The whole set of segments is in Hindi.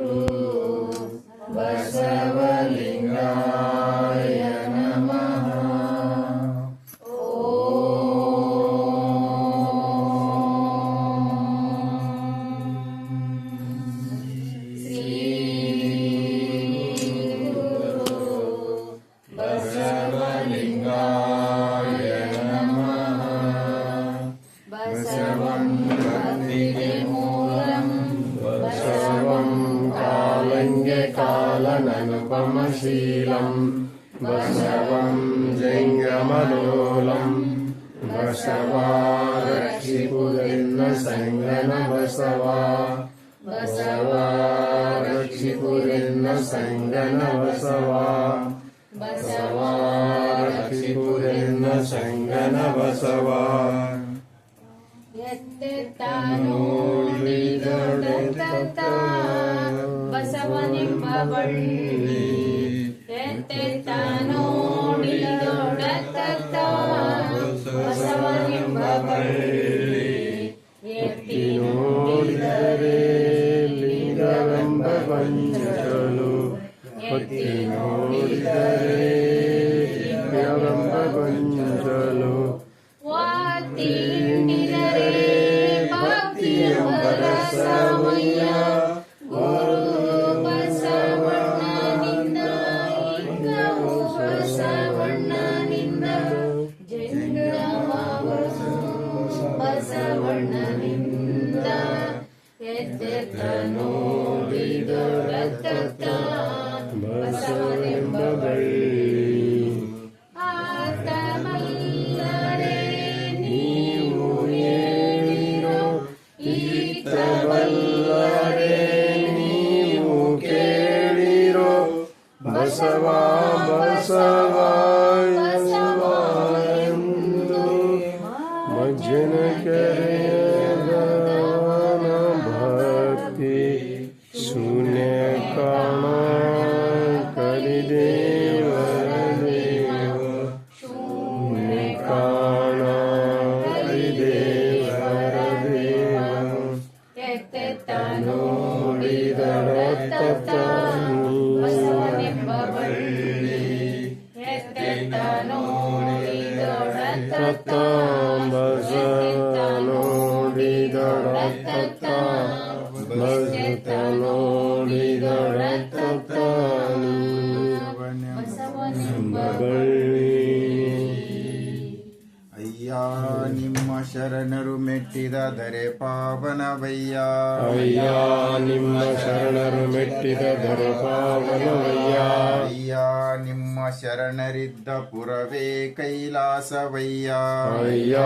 cruz, vossa कालननुपमशीलं बसवं जङ्गमलोलं बसवा रक्षिपुरन्न सङ्गन बसवा बसवा रक्षिपुरन्न सङ्गन बसवा बसवा रक्षिपुरन्न सङ्गन बसवा ಎತ್ತೆತ್ತಾನೋಡಿದೊಡತತ್ತ ಬಸವನೆಂಬ ಬಳ್ಳಿ ಲಿಂಗವೆಂಬ ಪಂಚಲು ಹೊತ್ತಿ ನೋಡಿದರೆ ಲಿಂಗವೆಂಬ ಪಂಚಲು ವಾತಿ ಹಿಂಡಿದರೆ ಭಕ್ತಿಯೆಂಬ ರಸವಯ್ಯ ಗುರು ಬಸವಣ್ಣನಿಂದ ಲಿಂಗವು ಬಸವಣ್ಣನಿಂದ ಜಂಗಮವಸು Tat Tat ಶರಣರು ಮೆಟ್ಟಿದ ದರೆ ಪಾವನವಯ್ಯ. ಅಯ್ಯ ನಿಮ್ಮ ಶರಣರು ಮೆಟ್ಟಿದ ದರ ಪಾವನವಯ್ಯ. ಅಯ್ಯ ನಿಮ್ಮ ಶರಣರಿದ್ದ ಪುರವೇ ಕೈಲಾಸವಯ್ಯ. ಅಯ್ಯ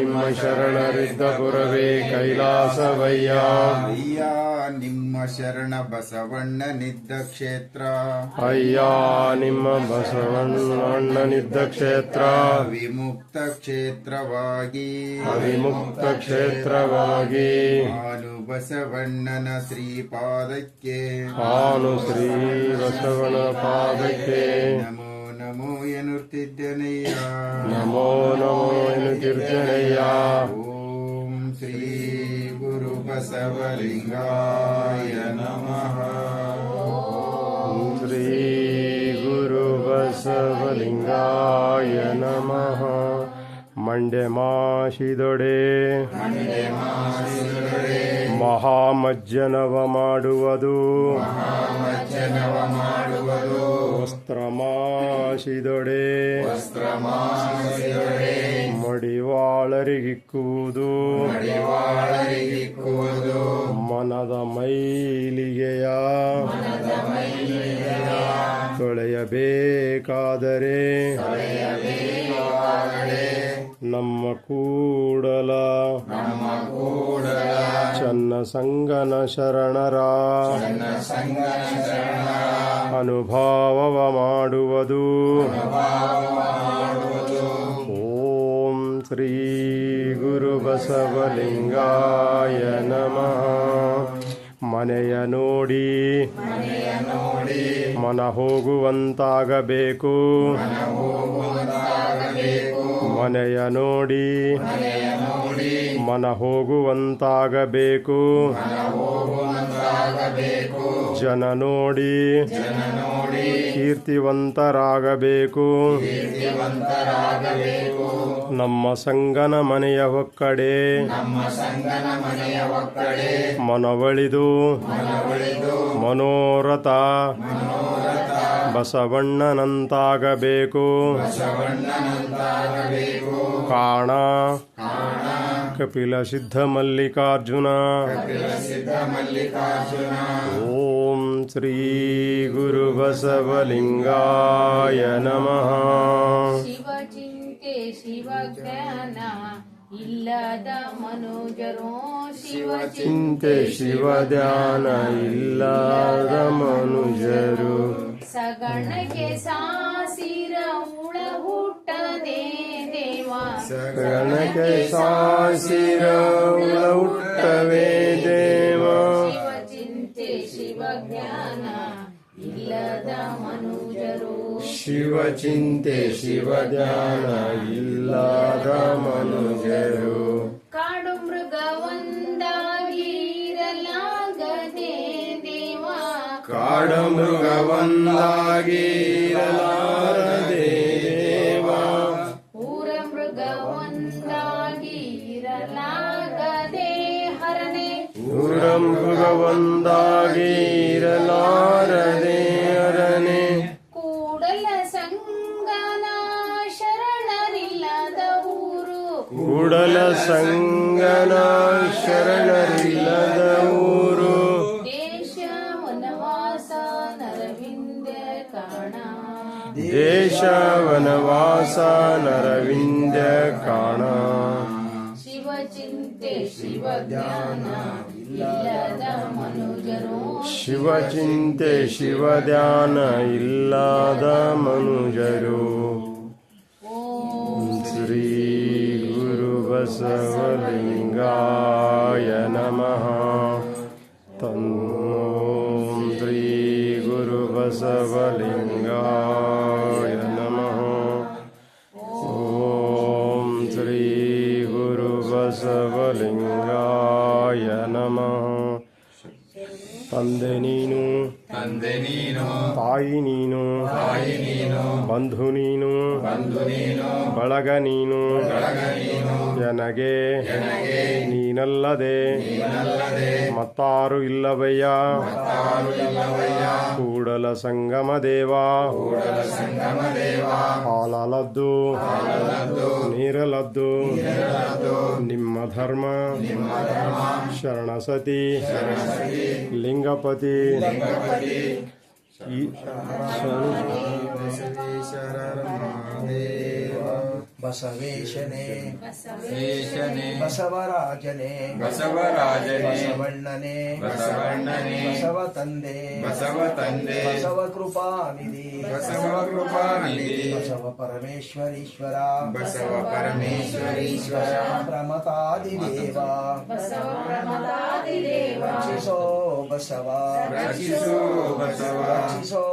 ನಿಮ್ಮ ಶರಣರಿದ್ದ ಪುರವೇ ಕೈಲಾಸವಯ್ಯ. ಅಯ್ಯ ನಿಮ್ಮ ಶರಣ ಬಸವಣ್ಣನಿದ್ದ ಕ್ಷೇತ್ರ. ಅಯ್ಯ ನಿಮ್ಮ ಬಸವಣ್ಣನಿದ್ದ ಕ್ಷೇತ್ರ. ವಿಮುಕ್ತ ಕ್ಷೇತ್ರವಾಗಿ. ಅವಿಮುಕ್ತ ಕ್ಷೇತ್ರವಾಗಿ ನಾನು ಬಸವಣ್ಣನ ಶ್ರೀಪಾದಕ್ಕೆ ಆನು ಶ್ರೀ ಬಸವನ ಪಾದಕ್ಕೆ ನಮೋ ನಮೋ ಎನ್ನುತ್ತಿದ್ದೇನೆಯ್ಯ ನಮೋ ನಮೋ ಎನ್ನುತ್ತಿರ್ತೇನಯ್ಯ ಓಂ ಶ್ರೀ ಗುರು ಬಸವಲಿಂಗಾಯ ನಮಃ ಶ್ರೀ ಗುರು ಬಸವಲಿಂಗಾಯ ನಮಃ ಮಂಡೆ ಮಾಶಿದೊಡೆ. ಮಹಾಮಜ್ಜನವ ಮಾಡುವುದು. ವಸ್ತ್ರ ಮಾಶಿದೊಡೆ. ಮಡಿವಾಳರಿಗಿಕ್ಕುವುದು. ಮನದ ಮೈಲಿಗೆಯ. ತೊಳೆಯಬೇಕಾದರೆ. ನಮ್ಮ ಕೂಡಲ. ಚನ್ನ ಸಂಗನ ಶರಣರ. ಅನುಭಾವವ ಮಾಡುವುದು. ಓಂ ಶ್ರೀ ಗುರು ಬಸವಲಿಂಗಾಯ ನಮಃ. ಮನೆಯ ನೋಡಿ. ಮನ ಹೋಗುವಂತಾಗಬೇಕು. ಮನೆಯ ನೋಡಿ. ಮನ ಹೋಗುವಂತಾಗಬೇಕು. ಜನ ನೋಡಿ. ಕೀರ್ತಿವಂತರಾಗಬೇಕು. ನಮ್ಮ ಸಂಗನ ಮನೆಯ ಒಕ್ಕಡೆ. ಮನವಳಿದು. ಮನೋರಥ. ಬಸವಣ್ಣನಂತಾಗಬೇಕು ಕಾಣ. ಕಪಿಲ ಸಿದ್ಧ ಮಲ್ಲಿಕಾರ್ಜುನ. ಓಂ ಶ್ರೀ ಗುರು ಬಸವಲಿಂಗಾಯ ನಮಃ. ಶಿವಚಿಂತೆ ಶಿವಜ್ಞಾನ ಇಲ್ಲದ ಮನುಜರು ಶಿವ ಚಿಂತೆ ಶಿವಧ್ಯಾನ ಇಲ್ಲದ ಮನುಜರು. ಸಗಣಕ್ಕೆ ಸಾಸಿರ ಹುಳ ಹುಟ್ಟದೆ ದೇವಾ. ಸಗಣಕ್ಕೆ ಸಾಸಿರ ಹುಳ ಹುಟ್ಟವೆ ದೇವಾ. ಚಿಂತೆ ಶಿವ ಜ್ಞಾನ ಇಲ್ಲದ ಮನುಜರು. ಶಿವ ಚಿಂತೆ ಶಿವ ಜ್ಞಾನ ಇಲ್ಲದ ಮನುಜ ಕಾಡ ಮೃಗವಂದಾಗಿರಲಾರದೆ ದೇವ ಊರ ಮೃಗವಂದಾಗಿ ಇರಲಾಗದೆ ಹರನೆ ಊರ. ಮೃಗವಂದಾಗಿರಲಾರದೆ ಕೂಡಲ ಸಂಗನ ಶರಣರಿಲ್ಲದ ಊರು ಕೂಡಲ ಸಂಗನ ಶರಣರಿಲ್ಲದ शेष वनवासा नरविन्द काणा ಶಿವಚಿಂತೆ ಶಿವ ಧ್ಯಾನ ಇಲ್ಲದ ಮನುಜರು ಶಿವಚಿಂತೆ ಶಿವ ಧ್ಯಾನ ಇಲ್ಲದ ಮನುಜರು. ಓಂ ಶ್ರೀ ಗುರು ಬಸವಲಿಂಗಾಯ ನಮಃ. ತಂದೆ ನೀನು. ತಾಯಿ ನೀನು. ತಾಯಿ ನೀನು. ಬಂಧು ನೀನು. ಬಂಧು ನೀನು. ಬಳಗ ನೀನು. ಬಳಗ ನೀನು. ನನಗೆ ನೀನಲ್ಲದೆ. ನೀನಲ್ಲದೆ. ಮತ್ತಾರು ಇಲ್ಲವಯ್ಯ. ಕೂಡಲ ಸಂಗಮ ದೇವ. ಹಾಲಲದ್ದು. ಹಾಲಲದ್ದು. ನೀರಲದ್ದು. ನೀರಲದ್ದು. ನಿಮ್ಮ ಧರ್ಮ. ಶರಣಸತಿ. ಲಿಂಗಪತಿ. सर्वपति शरणं महादेव बसवेशने। वेशने बसवराजने। बसवराजने। बसवण्णने बसवण्णने बसवतन्दे। बसवतन्दे। बसवकृपानिधि। बसवकृपानिधि। बसव परमेश्वरीश्वरा बसव प्रमतादिदेवा बसव। प्रमतादिदेवा बसवा। रक्षिसो बसवा। रक्षिसो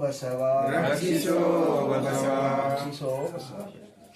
बसवा। रक्षिसो बसवा। रक्षिसो बसवा। ಬಸವ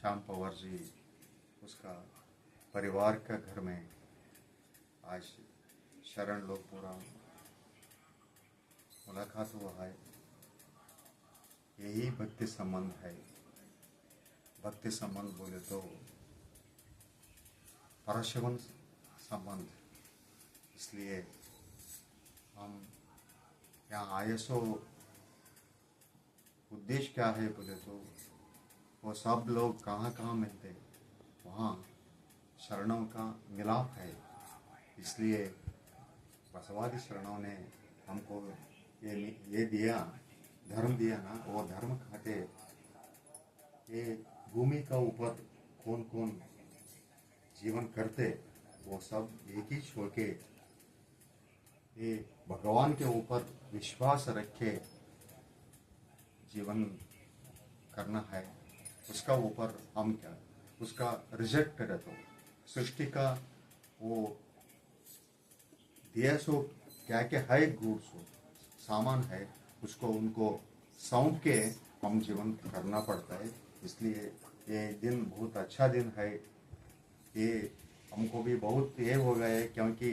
श्याम पवार जी उसका परिवार का घर में आज शरण लोग पूरा मुलाकात हुआ है। यही भक्ति संबंध है। भक्ति संबंध बोले तो परशवन संबंध। इसलिए हम यहाँ आए सो उद्देश्य क्या है बोले तो वो सब लोग कहाँ कहाँ मिलते वहाँ शरणों का मिलाप है। इसलिए बसवादी शरणों ने हमको ये ये दिया, धर्म दिया ना, वो धर्म खाते। ये भूमि का ऊपर कौन कौन जीवन करते, वो सब एक ही छोड़ के। ये भगवान के ऊपर विश्वास रखे जीवन करना है। उसका ऊपर हम क्या? उसका रिजेक्ट करे तो सृष्टि का वो दिया सो क्या क्या है, गुड्स हो, सामान है, उसको उनको सौंप के हम जीवन करना पड़ता है। इसलिए ये दिन बहुत अच्छा दिन है। ये हमको भी बहुत ये हो गया है, क्योंकि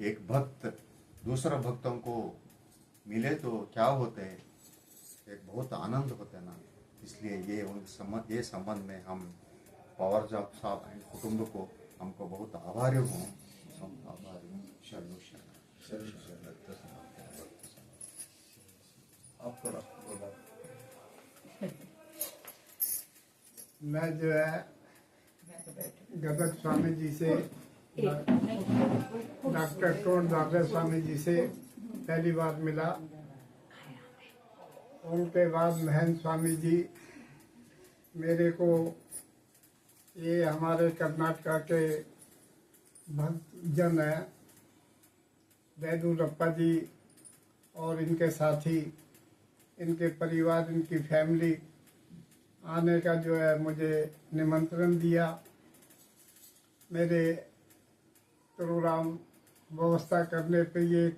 एक भक्त दूसरा भक्तों को मिले तो क्या होते हैं? एक बहुत आनंद होता है ना। इसलिए ये उन संबंध ये संबंध में हम पावर जॉब साहब एंड कुटुंब को हमको बहुत आभारी हूँ। आभारी हूँ। शरणु शरण आप थोड़ा मैं जो है गदक स्वामी जी से डॉक्टर टोन दादा स्वामी जी से पहली बार मिला। उनके बाद महन स्वामी जी मेरे को ये हमारे कर्नाटका के भक्त जन है वैदुरप्पा जी और इनके साथी, इनके परिवार, इनकी फैमिली आने का जो है मुझे निमंत्रण दिया। मेरे प्रोग्राम व्यवस्था करने पे ये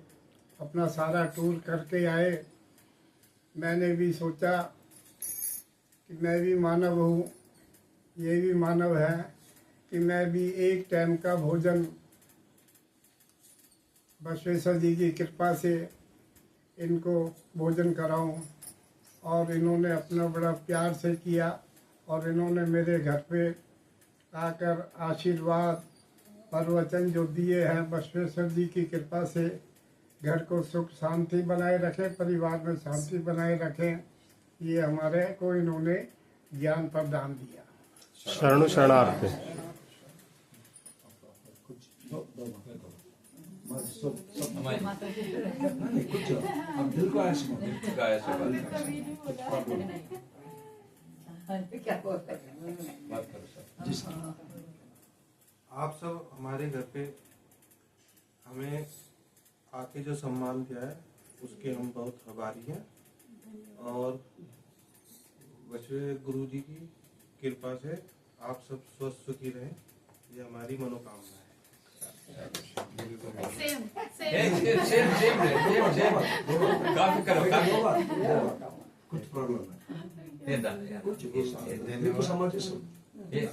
अपना सारा टूर करके आए। मैंने भी सोचा कि मैं भी मानव हूँ, ये भी मानव है कि मैं भी एक टाइम का भोजन बसवेश्वर जी की कृपा से इनको भोजन कराऊं और इन्होंने अपना बड़ा प्यार से किया और इन्होंने मेरे घर पे आकर आशीर्वाद, प्रवचन जो दिए हैं बसवेश्वर जी की कृपा से घर को सुख शांति बनाए रखें परिवार में शांति बनाए रखें ये हमारे को इन्होंने ज्ञान प्रदान दिया। शरण शरणार्थ। आप सब हमारे घर पे हमें आके जो सम्मान दिया है उसके हम बहुत आभारी हैं। और गुरु जी की कृपा से आप सब स्वस्थ सुखी रहें। ये हमारी मनोकामना है। Same same same same same same काफ़ी करो काफ़ी दो बार दो बार कुछ प्रॉब्लम है ये दादा यार कुछ दिल को समझ सब ये